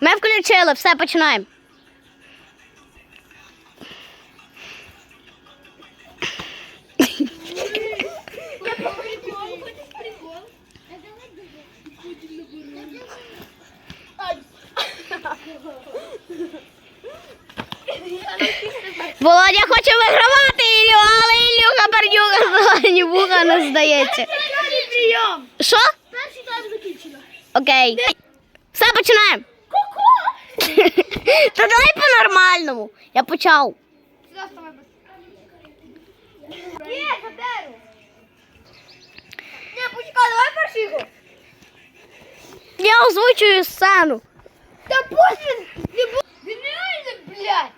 Ми включили, все починаємо. Володя хоче вигравати Ілю, але Ілюха Бердюга зелені вуха не здається. Що? Перший тайм закінчено. Окей. Все починаємо. Та давай по-нормальному. Я почав. Заберу. Ні, почекай, давай перший його. Я озвучую сцену. Та пофіг, не бу... Він реально, блядь.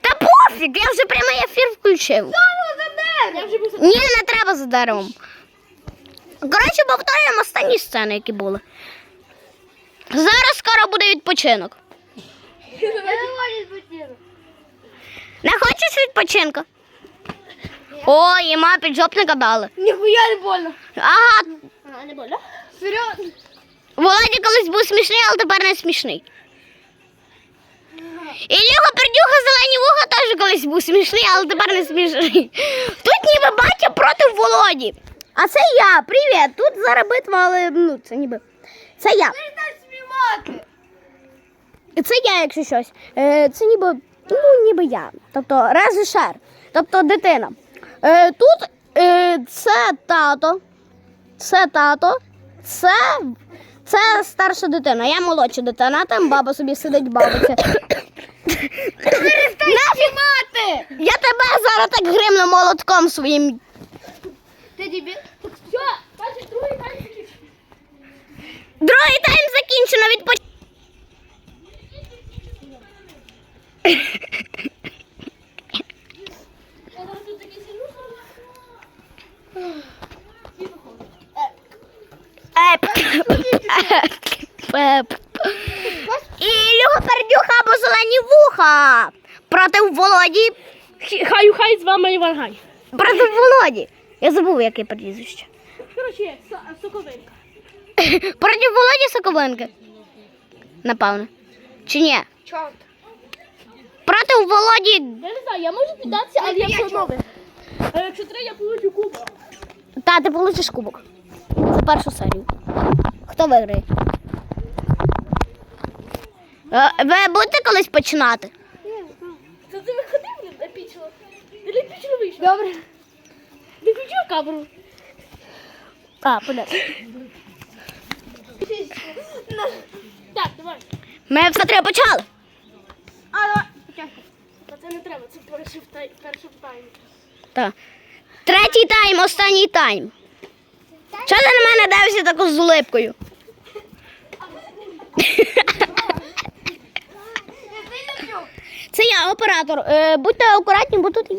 Та пофіг, я вже прямий ефір включив. Та ну заберу. Я вже був Ні, не треба за деревом. Коротше, повторюємо останні сцени, які були. Зараз скоро буде відпочинок. Не хочеш відпочинку? О, їма піджопника дали. Ніхуя не больно. Ага, А, не больно? Серйозно? Володя колись був смішний, але тепер не смішний. Ілюха Пердюха зелені вуха теж колись був смішний, але тепер не смішний. Тут ніби батя проти Володі. А це я. Привіт. Тут зараз битва, але ну, це ніби. Це я. Це я, якщо щось. Е, це ніби, ну, ніби я. Тобто режисер, тобто дитина. Е, тут е, це тато, це тато, це, це старша дитина. Я молодша дитина, там баба собі сидить. Нафіг мати! Я тебе зараз так гримну молотком своїм. Ти дебіл? Все, бачиш, другий тайм закінчено. Другий тайм закінчено відпоч... Ілюха пердюха або зелені вуха. Проти Володі. Хай, хай з вами Івангай. Проти Володі. Я забув, яке прізвище. Коротше, соковинка. Проти Володі Соковинки. Напевно. Чи ні? Чорт. Проти Володі. Я не знаю, я можу піддатися, але я все одно. А якщо треба, я получу кубок. Та, ти получиш кубок. За першу серію. Хто виграє? Е, Ви будете колись починати? Це ти виходив блін, епічно. Ти епічно вийшов. Добре. Ти включив камеру. А, понятно. Так, давай. Ми все треба почали. А, давай. Почекай. Та це не треба, це перший в тай- перший тайм. Так. Третій тайм, останній тайм. Чого ти на мене дивишся таку з улипкою? Це я, оператор. Е, будьте акуратні, бо тут є